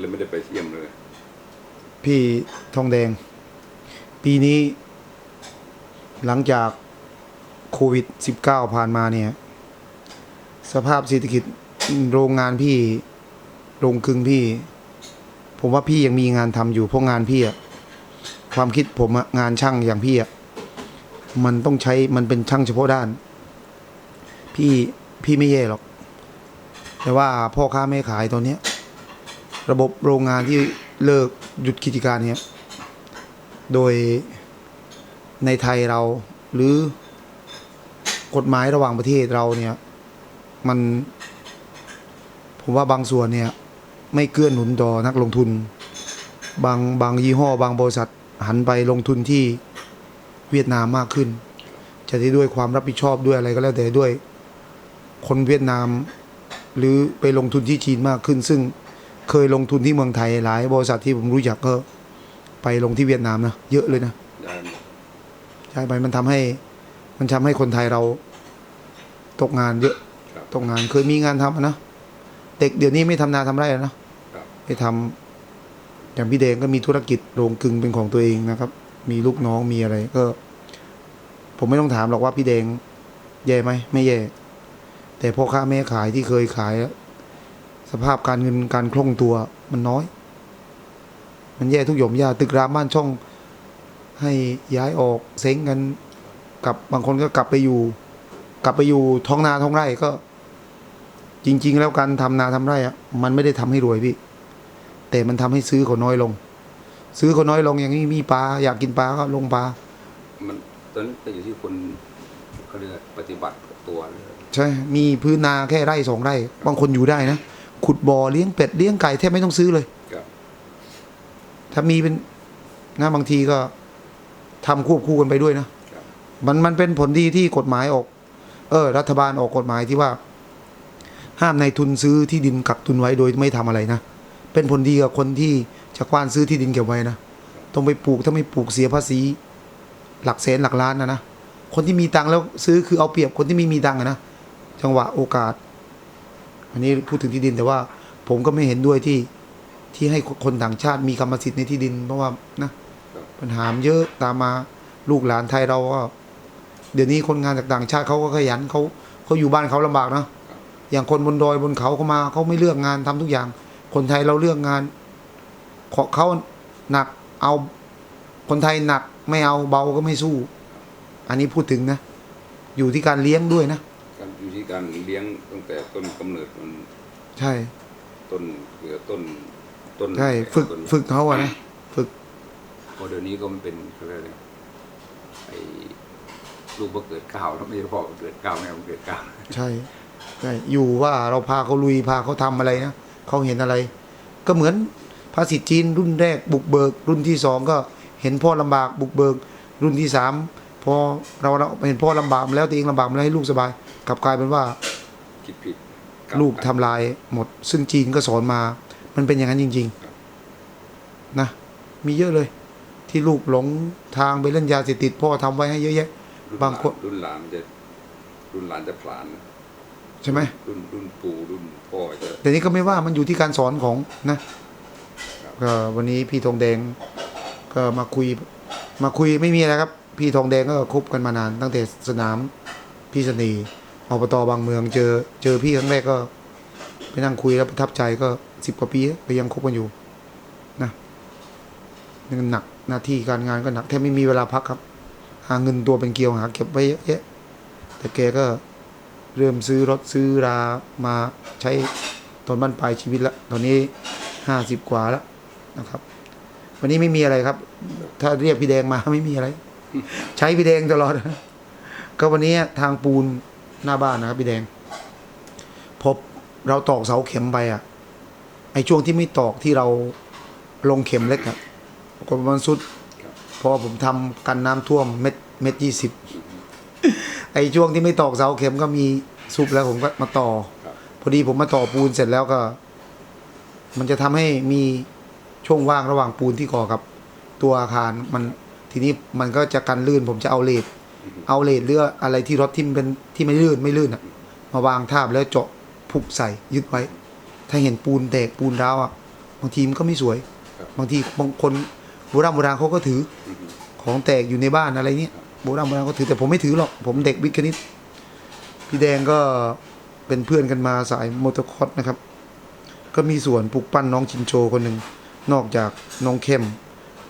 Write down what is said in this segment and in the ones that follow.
เลยไม่ได้ไปเยี่ยมเลย พี่ทองแดง ปีนี้ หลังจากโควิด -19 ผ่านมาเนี่ย สภาพเศรษฐกิจโรงงานพี่ โรงกลึงพี่ ผมว่าพี่ยังมีงานทำอยู่เพราะงานพี่อะความคิดผมอะงานช่างอย่างพี่อะมันต้องใช้มันเป็นช่างเฉพาะด้าน พี่พี่ไม่แย่หรอก แต่ว่าพ่อค้าแม่ขายตอนเนี้ย ระบบโรงงานที่เลิกหยุดกิจการเนี้ยโดยในไทยเราหรือกฎหมายระหว่างประเทศเราเนี่ย มัน ผมว่าบางส่วนเนี่ย ไม่เกื้อหนุนต่อนักลงทุน บางบางยี่ห้อ บางบริษัทหันไปลงทุนที่เวียดนามมากขึ้น จะได้ด้วยความรับผิดชอบด้วยอะไรก็แล้วแต่ด้วย คนเวียดนาม หรือไปลงทุนที่จีนมากขึ้น ซึ่ง เคยลงทุนที่เมืองไทยหลายบริษัทที่ผมรู้จักก็ ไปลงที่เวียดนามนะเยอะเลยนะได้ไหมใช่ไปมันทำให้ มันทำให้คนไทยเรา ตกงานเยอะครับตกงานเคยมีงานทำอะนะเด็กเดี๋ยวนี้ไม่ทำนาทำไร่แล้วนะครับไปทำอย่างพี่แดงก็มีธุรกิจโรงกลึงเป็นของตัวเองนะครับ มีลูกน้องมีอะไรก็ ผมไม่ต้องถามหรอกว่าพี่แดงแย่ไหมไม่แย่แต่พ่อค้าแม่ขายที่เคยขาย สภาพการเงินการคล่องตัวมันน้อย มันแย่ทุกหย่อมย่าตึกรามบ้านช่อง ให้ย้ายออกเซ้งกันกับบางคนก็กลับไปอยู่ กลับไปอยู่ท้องนาท้องไร่ก็ จริง ๆ แล้วการทำนาทำไร่อะมันไม่ได้ทำให้รวยพี่ แต่มันทำให้ซื้อเขาน้อยลง ซื้อเขาน้อยลงอย่างนี้มีปลาอยากกินปลาก็ลงปลามันตอนนั้นแต่อยู่ที่คนเขาเรียกอะไรปฏิบัติกับตัวเลยใช่ มีพื้นนาแค่ไร่สองไร่ บางคนอยู่ได้นะ ขุดบ่อเลี้ยงเป็ดเลี้ยงไก่แทบไม่ต้องซื้อเลยครับถ้ามีเป็นนะบางทีก็ทำควบคู่กันไปด้วยนะครับมันมันเป็นผลดีที่กฎหมายออก เออ รัฐบาลออกกฎหมายที่ว่า ห้ามในายทุนซื้อที่ดินกักตุนไว้โดยไม่ทำอะไรนะเป็นผลดีกับคนที่จะกว้านซื้อที่ดินเก็บไว้นะต้องไปปลูกถ้าไม่ปลูกเสียภาษี หลักแสนหลักล้านนะนะคนที่มีตังค์แล้วซื้อคือเอาเปรียบคนที่ไม่มีตังค์อะนะจังหวะโอกาส อันนี้พูดถึงที่ดินแต่ว่าผมก็ไม่เห็นด้วยที่ที่ให้คนต่างชาติมีกรรมสิทธิ์ในที่ดิน เพราะว่านะปัญหามเยอะตามมาลูกหลานไทยเราก็เดี๋ยวนี้คนงานจากต่างชาติเขาก็ขยันเขาเขาอยู่บ้านเขาลำบากนะอย่างคนบนดอยบนเขาเขามาเขาไม่เลือกงานทำทุกอย่าง คนไทยเราเลือกงานขอเขาหนักเอาคนไทยหนักไม่เอาเบาก็ไม่สู้ อันนี้พูดถึงนะ อยู่ที่การเลี้ยงด้วยนะ การอยู่ที่การเลี้ยงตั้งแต่ต้นกำเนิดมันใช่ต้นเกือต้นต้นใช่ฝึกต้นฝึกเขาอะนะฝึกเพราะเดี๋ยวนี้ก็มันเป็นเขาเรียกอะไรไอ้ลูกมาเกิดเกล้าวแล้วไม่ใช่พ่อมาเกิดเกล้าวแม่มาเกิดเกล้าวใช่ใช่อยู่ว่าเราพาเขาลุยพาเขาทำอะไรนะเขาเห็นอะไร ก็เหมือนภาษิตจีนรุ่นแรกบุกเบิก รุ่นที่สองก็เห็นพ่อลำบากบุกเบิก รุ่นที่สาม พอเราเราเห็นพ่อลำบากมาแล้วตัวเองลำบากมาแล้วให้ลูกสบายกลับกลายเป็นว่าคิดผิดลูกทำลายหมด ซึ่งจีนก็สอนมา มันเป็นอย่างนั้นจริง ๆ นะ มีเยอะเลย ที่ลูกหลงทางไปเล่นยาเสพติดพ่อทำไว้ให้เยอะแยะ รุ่นบางคน รุ่นหลานจะรุ่นหลานจะผลานนะใช่ไหม รุ่นรุ่นปู่รุ่นพ่อจะแต่นี้ก็ไม่ว่ามันอยู่ที่การสอนของนะก็วันนี้พี่ทองแดงก็มาคุยมาคุยไม่มีอะไรครับ พี่ทองแดงก็คบกันมานาน ตั้งแต่สนามพี่สนีอบตบางเมืองเจอเจอพี่ครั้งแรกก็ ไปนั่งคุยแล้วประทับใจก็สิบกว่าปีแล้วก็ยังคบกันอยู่นะนี่มันหนักหน้าที่การงานก็หนักแทบไม่มีเวลาพักครับ หาเงินตัวเป็นเกลียวหาเก็บไว้เยอะแยะแต่แกก็เริ่มซื้อรถซื้อรามาใช้ตอนบ้านปลายชีวิตล้วตอนนี้ห้าสิบกว่าแล้วนะครับ วันนี้ไม่มีอะไรครับ ถ้าเรียกพี่แดงมาไม่มีอะไร ใช้พี่แดงตลอด ก็วันนี้ทางปูนหน้าบ้านนะครับพี่แดง พบเราตอกเสาเข็มไปอะ ไอ้ช่วงที่ไม่ตอกที่เราลงเข็มเล็กอะก็มาณสุด พอผมทำกันน้ำท่วมเม็ดเม็ดยี่สิบไอ้ช่วงที่ไม่ตอกเสาเข็มก็มีซุปแล้วผมก็มาต่อ พอดีผมมาต่อปูนเสร็จแล้วก็ มันจะทำให้มีช่วงว่างระหว่างปูนที่ก่อกับ ตัวอาคารมัน ทีนี้มันก็จะกันลื่น ผมจะเอาเลดเอาเลดหรืออะไรที่รถที่มันเป็นที่ไม่ลื่นไม่ลื่นอะมาวางทาบแล้วเจาะผูกใส่ยึดไว้ ถ้าเห็นปูนแตกปูนร้าวอะบางทีมันก็ไม่สวยครับบางทีบางคนโบราณโบราณเขาก็ถืออือฮึของแตกอยู่ในบ้านอะไรเนี้ยโบราณโบราณเขาถือแต่ผมไม่ถือหรอกผมเด็กวิทย์คณิตพี่แดงก็เป็นเพื่อนกันมาสายมอเตอร์คอร์สนะครับ ก็มีส่วนปลุกปั้นน้องชินโจคนหนึ่งนอกจากน้องเข้ม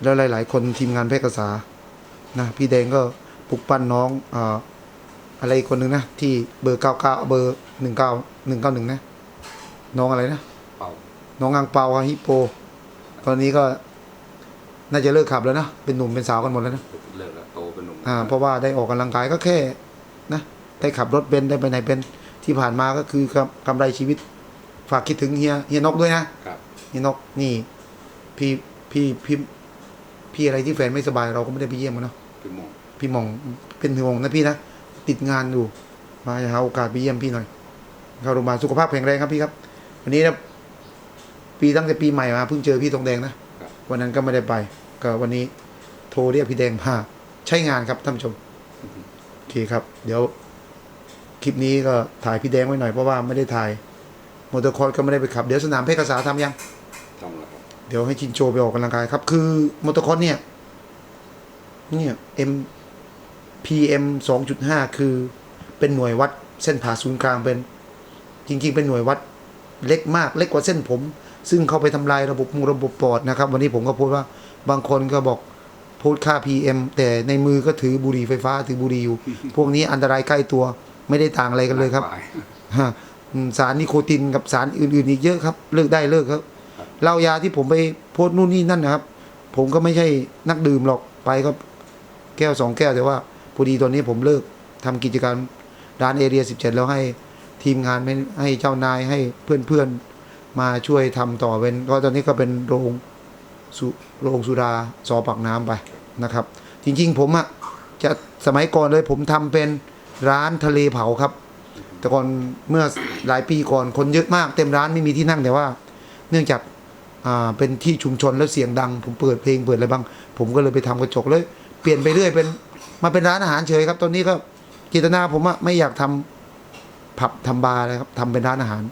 แล้วหลาย ๆ คนทีมงานแพทย์กษานะพี่แดงก็ปลุกปั้นน้องอ่าอะไรอีกคนหนึ่งนะ ที่เบอร์เก้าเก้าเบอร์หนึ่งเก้าหนึ่งเก้าหนึ่งนะ น้องอะไรนะ เป่าน้องอังเปาฮะฮิปโป ตอนนี้ก็น่าจะเลิกขับแล้วนะ เป็นหนุ่มเป็นสาวกันหมดแล้วนะ เลิกแล้วโตเป็นหนุ่มอ่าเพราะว่าได้ออกกำลังกายก็แค่นะได้ขับรถเบนซ์ได้ไปไหนเป็นที่ผ่านมาก็คือกำกำไรชีวิต ฝากคิดถึงเฮียเฮียนกด้วยนะครับ เฮียนกนี่ พี่พี่พี่ พี่อะไรที่แฟนไม่สบายเราก็ไม่ได้ไปเยี่ยมมันเนาะพี่โมงพี่หมองเป็นห่วงนะพี่นะติดงานอยู่มาหาโอกาสไปเยี่ยมพี่หน่อยเข้าโรงพยาบาลสุขภาพแข็งแรงครับพี่ครับ วันนี้นะปีตั้งแต่ปีใหม่มาเพิ่งเจอพี่ทองแดงนะครับวันนั้นก็ไม่ได้ไป ก็วันนี้โทรเรียกพี่แดงมาใช้งานครับท่านผู้ชมโอเคครับ เดี๋ยวคลิปนี้ก็ถ่ายพี่แดงไว้หน่อยเพราะว่าไม่ได้ถ่ายมอเตอร์คอร์สก็ไม่ได้ไปขับ เดี๋ยวสนามเพชรกษาทำยัง เดี๋ยวให้ชินโจไปออกกำลังกายครับ คือมอเตอร์คอร์สเนี่ย เนี่ย M PM สองจุดห้าคือเป็นหน่วยวัดเส้นผ่าศูนย์กลางเป็น จริง ๆ เป็นหน่วยวัดเล็กมาก เล็กกว่าเส้นผม ซึ่งเข้าไปทำลายระบบมูระบบปอดนะครับ วันนี้ผมก็พูดว่าบางคนก็บอกพูดค่า PM แต่ในมือก็ถือบุหรี่ไฟฟ้าถือบุหรี่อยู่ พวกนี้อันตรายใกล้ตัวไม่ได้ต่างอะไรกันเลยครับฝ่ายฮะอืมสารนิโคตินกับสารอื่นๆอีกเยอะครับ เลิกได้เลิกครับ เหล้ายาที่ผมไปโพสต์นู่นนี่นั่นนะครับ ผมก็ไม่ใช่นักดื่มหรอกไปก็แก้วสองแก้วแต่ว่าพอดีตอนนี้ผมเลิกทำกิจการร้านเอเรีย17แล้วให้ทีมงานไม่ให้เจ้านายให้เพื่อนๆมาช่วยทำต่อเป็นก็ตอนนี้ก็เป็นโรงสุโรงสุราสอปักน้ำไปนะครับ จริงๆ ผมอะจะสมัยก่อนเลยผมทำเป็นร้านทะเลเผาครับ แต่ก่อนเมื่อหลายปีก่อนคนเยอะมากเต็มร้านไม่มีที่นั่งแต่ว่า เนื่องจาก เป็นที่ชุมชนแล้วเสียงดัง ผมเปิดเพลงเปิดอะไรบ้าง ผมก็เลยไปทำกระจกเลย เปลี่ยนไปเรื่อยเป็นมาเป็นร้านอาหารเฉยครับ ตอนนี้ก็เจตนาผมอะไม่อยากทำผับทำบาร์เลยครับทำเป็นร้านอาหาร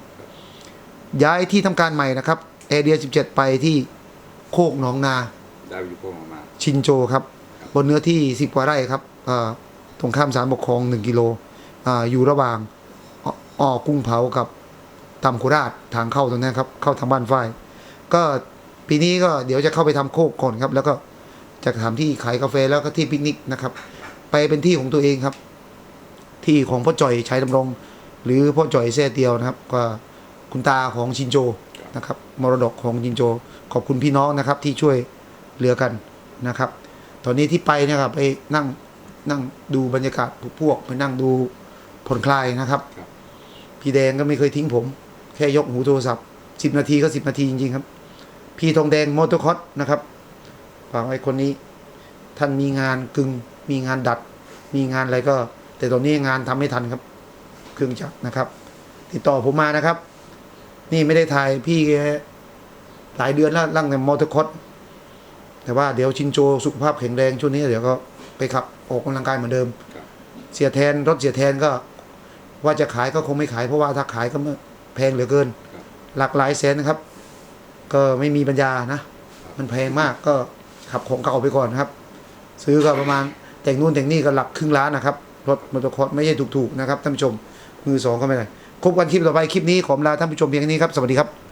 ย้ายที่ทำการใหม่นะครับแอเรีย 17 ไปที่โคกหนองนาได้วิวโป้งออกมาชินโจครับ บนเนื้อที่ 10 กว่าไร่ครับอ่าตรงข้ามสารปกครอง 1 กิโลอ่าอยู่ระหว่างอ้ออ้อกุ้งเผากับตำโคราชทางเข้าตรงนั้นครับ เข้าทางบ้านฝ้าย ก็ปีนี้ก็เดี๋ยวจะเข้าไปทำโคกก่อนครับ แล้วก็จะทำที่ขายกาแฟแล้วก็ที่ปิกนิกนะครับ ไปเป็นที่ของตัวเองครับ ที่ของพ่อจ่อยชัยดำรง หรือพ่อจ่อยแซ่เตียวนะครับ ก็คุณตาของชินโจนะครับ มรดกของชินโจ ขอบคุณพี่น้องนะครับ ที่ช่วยเหลือกันนะครับ ตอนนี้ที่ไปเนี่ยครับไปนั่งนั่งดูบรรยากาศพวกไปนั่งดูผ่อนคลายนะครับครับ พี่แดงก็ไม่เคยทิ้งผม แค่ยกหูโทรศัพท์สิบนาทีก็สิบนาทีจริงๆครับ พี่ทองแดงมอเตอร์คอสนะครับฝากไว้คนนี้ ท่านมีงานกึ่งมีงานดัด มีงานอะไรก็ แต่ตอนนี้งานทำไม่ทันครับ เครื่องจักรนะครับ ติดต่อผมมานะครับ นี่ไม่ได้ถ่ายพี่หลายเดือนแล้วร่างแต่มอเตอร์คอสแต่ว่าเดี๋ยวชินโจสุขภาพแข็งแรงช่วงนี้เดี๋ยวก็ไปขับออกกำลังกายเหมือนเดิม เสียแทนรถเสียแทนก็ ว่าจะขายก็คงไม่ขายเพราะว่าถ้าขายก็แพงเหลือเกิน หลักหลายแสนนะครับ ก็ไม่มีปัญญานะ มันแพงมากก็ขับของเก่าไปก่อนครับ ซื้อก็ประมาณแต่งนู่นแต่งนี่ก็หลักครึ่งล้านนะครับรถมอเตอร์คอร์สไม่ใช่ถูกๆนะครับท่านผู้ชมมือสองก็ไม่ได้ครบกันคลิปต่อไปคลิปนี้ขอลาท่านผู้ชมเพียงแค่นี้ครับสวัสดีครับ